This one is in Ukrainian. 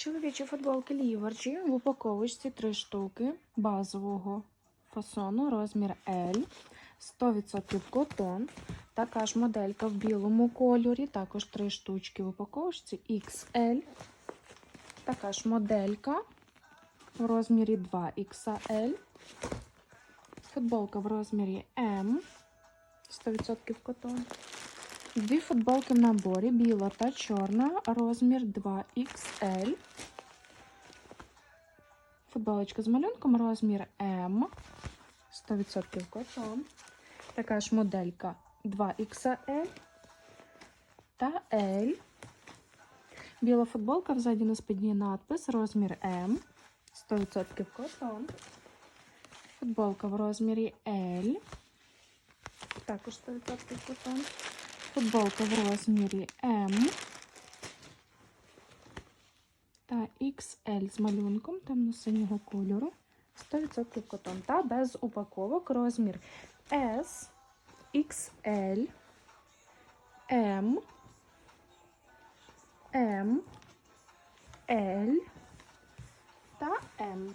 Чоловічі футболки Ліверджі в упаковочці 3 штуки базового фасону, розмір L, 100% котон. Така ж моделька в білому кольорі, також 3 штучки в упаковочці XL. Така ж моделька в розмірі 2XL. Футболка в розмірі M, 100% котон. Дві футболки в наборі, біла та чорна, розмір 2XL. Футболочка з малюнком, розмір М, 100% котон. Така ж моделька 2XL та L. Біла футболка, взаді на спині надпис, розмір М, 100% котон. Футболка в розмірі L, також 100% котон. Футболка в розмірі М та XL з малюнком темно-синього кольору. 100% котон. Та без упаковок розмір S, XL, M, M, L та M.